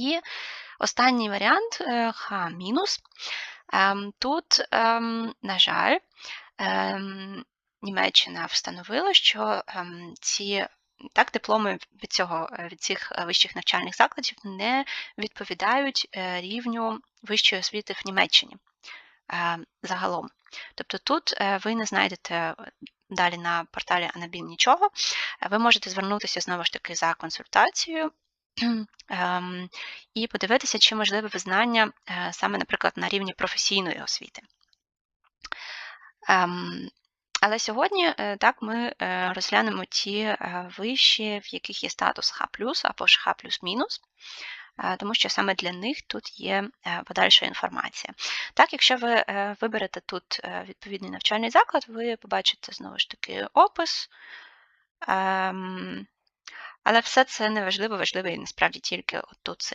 І останній варіант Х мінус. Ем, тут, ем, на жаль, ем, Німеччина встановила, що ці так, дипломи від цього від цих вищих навчальних закладів не відповідають е, рівню вищої освіти в Німеччині загалом. Тобто тут е, ви не знайдете далі на порталі Анабім нічого. Ви можете звернутися знову ж таки за консультацією. І подивитися, чи можливе визнання е, саме, наприклад, на рівні професійної освіти. Але сьогодні е, так ми е, розглянемо ті виші, в яких є статус Х або ж Х тому що саме для них тут є подальша інформація. Так, якщо ви виберете тут відповідний навчальний заклад, ви побачите знову ж таки опис. Але все це не важливо, важливий насправді тільки отут цей